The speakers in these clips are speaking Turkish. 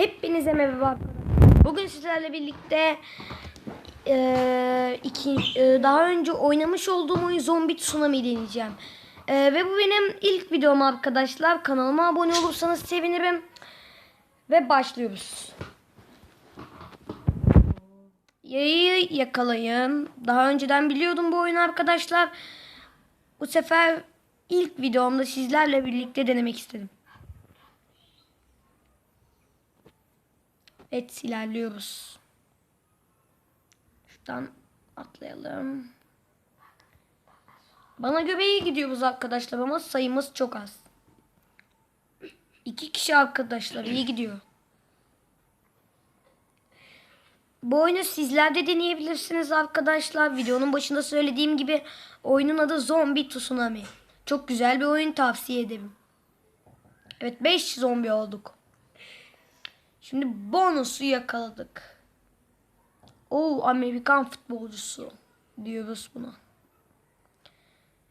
Hepinize merhaba. Bugün sizlerle birlikte eee, iki, eee, daha önce oynamış olduğum oyun Zombie Tsunami deneyeceğim. Eee, ve bu benim ilk videom arkadaşlar. Kanalıma abone olursanız sevinirim. Ve başlıyoruz. Yayı yakalayın. Daha önceden biliyordum bu oyunu arkadaşlar. Bu sefer ilk videomda sizlerle birlikte denemek istedim. Evet ilerliyoruz. Şuradan atlayalım. Bana iyi gidiyoruz arkadaşlar ama sayımız çok az. İki kişi arkadaşlar iyi gidiyor. Bu oyunu sizler de deneyebilirsiniz arkadaşlar. Videonun başında söylediğim gibi oyunun adı Zombie Tsunami. Çok güzel bir oyun tavsiye ederim. Evet 5 zombi olduk. Şimdi bonusu yakaladık. Oo Amerikan futbolcusu diyoruz buna.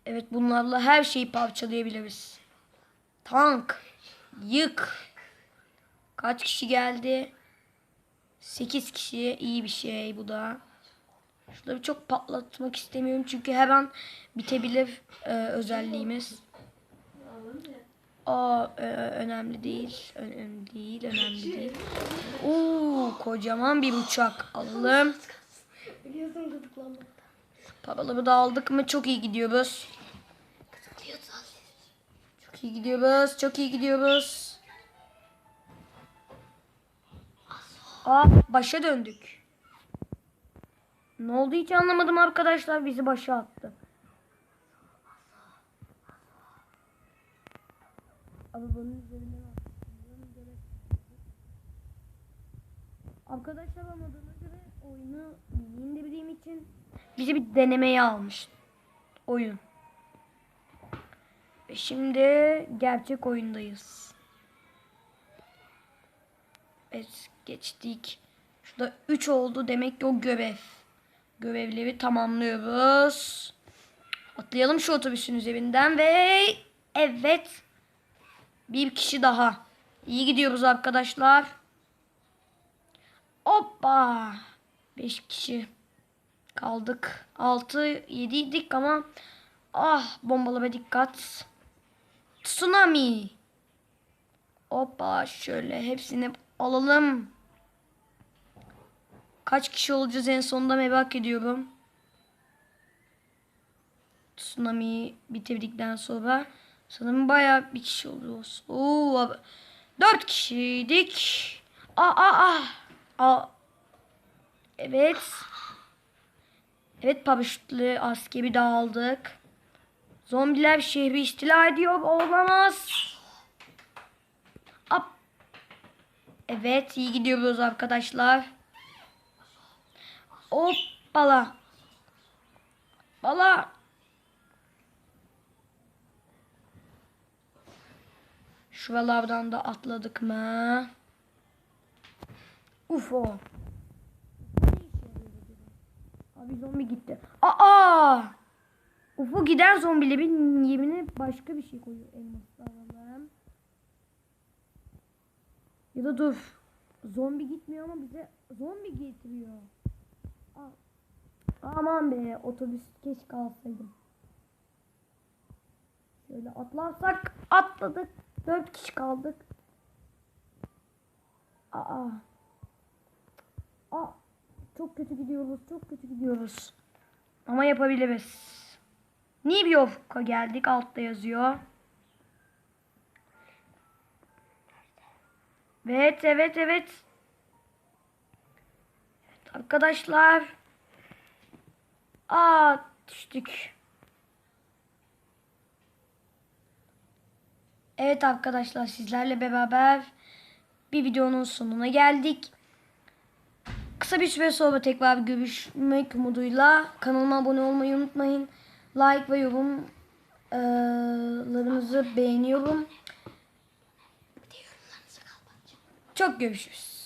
Evet bunlarla her şeyi parçalayabiliriz. Tank, yık. Kaç kişi geldi? 8 kişi iyi bir şey bu da. Şurada çok patlatmak istemiyorum çünkü her an bitebilir e, özelliğimiz. Aa e, önemli değil. Önemli değil. Önemli değil. Oo kocaman bir uçak alalım. Biliyorsun. Paraları da aldık mı çok iyi gidiyoruz. Çok iyi gidiyoruz. Çok iyi gidiyoruz. Aa başa döndük. Ne oldu hiç anlamadım arkadaşlar. Bizi başa attı. Arabanın üzerinden attı. Arkadaşlar anladığına göre oyunu yeni indirdiğim için bizi bir denemeye almış oyun. Ve şimdi gerçek oyundayız. Evet geçtik. Şurada 3 oldu demek ki o görev. Görevleri tamamlıyoruz. Atlayalım şu otobüsün üzerinden ve evet bir kişi daha. İyi gidiyoruz arkadaşlar. Hoppa. 5 kişi kaldık. 6 7 idik ama ah bombalama dikkat. Tsunami. Hoppa şöyle hepsini alalım. Kaç kişi olacağız en sonunda merak ediyorum. Tsunami bitirdikten sonra sanırım bayağı bir kişi oluyoruz. Oo, dört kişiydik. Aa, aa, aa. Evet. Evet paraşütlü askeri de aldık. Zombiler şehri istila ediyor. Olamaz. Hop. Evet iyi gidiyoruz arkadaşlar. Hoppala. Bala. Şuralardan da atladık mı? Ufo. Abi zombi gitti. Aa! Ufo giden zombilerin yerine başka bir şey koyuyor. Elmaslı alalım. Ya da dur. Zombi gitmiyor ama bize zombi getiriyor. Aa. Aman be otobüs keşke alsaydım. Şöyle atlarsak atladık. Dört kişi kaldık. Aa. Aa. Çok kötü gidiyoruz. Çok kötü gidiyoruz. Ama yapabiliriz. New York'a geldik. Altta yazıyor. Evet, evet, evet. Evet arkadaşlar. Aa düştük. Evet arkadaşlar sizlerle beraber bir videonun sonuna geldik. Kısa bir süre sonra tekrar görüşmek umuduyla kanalıma abone olmayı unutmayın. Like ve yorumlarınızı beğeniyorum. Çok görüşürüz.